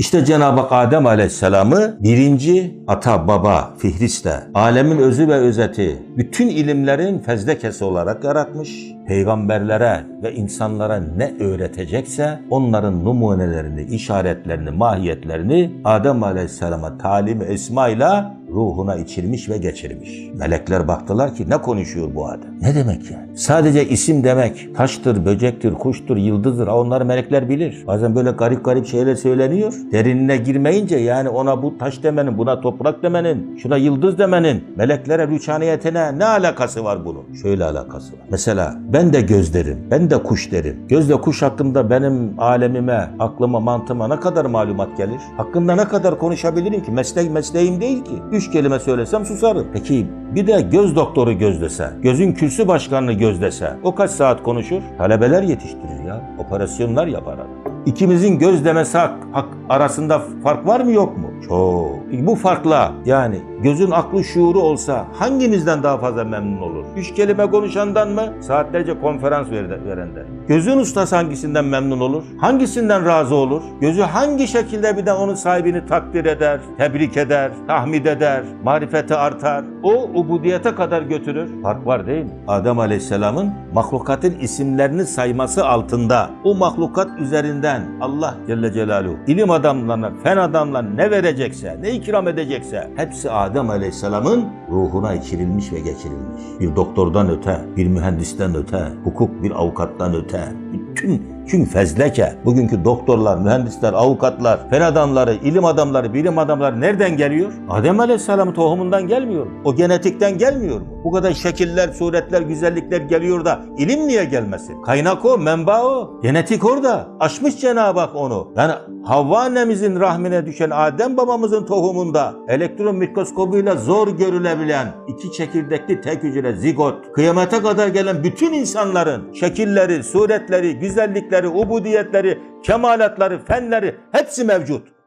İşte Cenab-ı Hak Adem Aleyhisselam'ı birinci ata baba Fihriste, alemin özü ve özeti, bütün ilimlerin fezlekesi olarak yaratmış. Peygamberlere ve insanlara ne öğretecekse onların numunelerini, işaretlerini, mahiyetlerini Adem Aleyhisselam'a talim esmayla ruhuna içirmiş ve geçirmiş. Melekler baktılar ki ne konuşuyor bu adam? Ne demek yani? Sadece isim demek. Taştır, böcektir, kuştur, yıldızdır. Ha, Onları melekler bilir. Bazen böyle garip garip şeyler söyleniyor. Derinine girmeyince yani ona bu taş demenin, buna toprak demenin, şuna yıldız demenin meleklere rüçhaniyetine ne alakası var bunun? Şöyle alakası var. Mesela ben de göz derim, ben de kuş derim. Gözle kuş hakkında benim alemime, aklıma, mantığıma ne kadar malumat gelir? Hakkında ne kadar konuşabilirim ki? Meslek mesleğim değil ki. Üç kelime söylesem susarım. Peki bir de göz doktoru gözlese, gözün kürsü başkanını gözlese o kaç saat konuşur? Talebeler yetiştirir ya. Operasyonlar yapar adam. İkimizin göz demesi hak, hak arasında fark var mı yok mu? Çok. Bu farkla yani gözün aklı şuuru olsa hangimizden daha fazla memnun olur? Üç kelime konuşandan mı? Saatlerce konferans veren- verenden. Gözün ustası hangisinden memnun olur? Hangisinden razı olur? Gözü hangi şekilde bir de onun sahibini takdir eder, tebrik eder, tahmid eder, marifeti artar? O ubudiyete kadar götürür. Fark var değil mi? Adem Aleyhisselam'ın mahlukatın isimlerini sayması altında o mahlukat üzerinden Allah Celle Celaluhu ilim adamlarına, fen adamlarına ne verecekse, ne ikram edecekse hepsi Adem Aleyhisselam'ın ruhuna içirilmiş ve geçirilmiş. Bir doktordan öte, bir mühendisten öte, hukuk bir avukattan öte, bütün tüm fezleke, bugünkü doktorlar, mühendisler, avukatlar, fen adamları, ilim adamları, bilim adamları nereden geliyor? Adem Aleyhisselam'ın tohumundan gelmiyor mu? O genetikten gelmiyor mu? Bu kadar şekiller, suretler, güzellikler geliyor da ilim niye gelmesin? Kaynak o, menba o. Genetik orada. Aşmış Cenab-ı Hak onu. Yani Havva annemizin rahmine düşen Adem babamızın tohumunda elektron mikroskobuyla zor görülebilen iki çekirdekli tek hücre zigot, kıyamete kadar gelen bütün insanların şekilleri, suretleri, güzellikleri, ubudiyetleri, kemalatları, fenleri hepsi mevcut.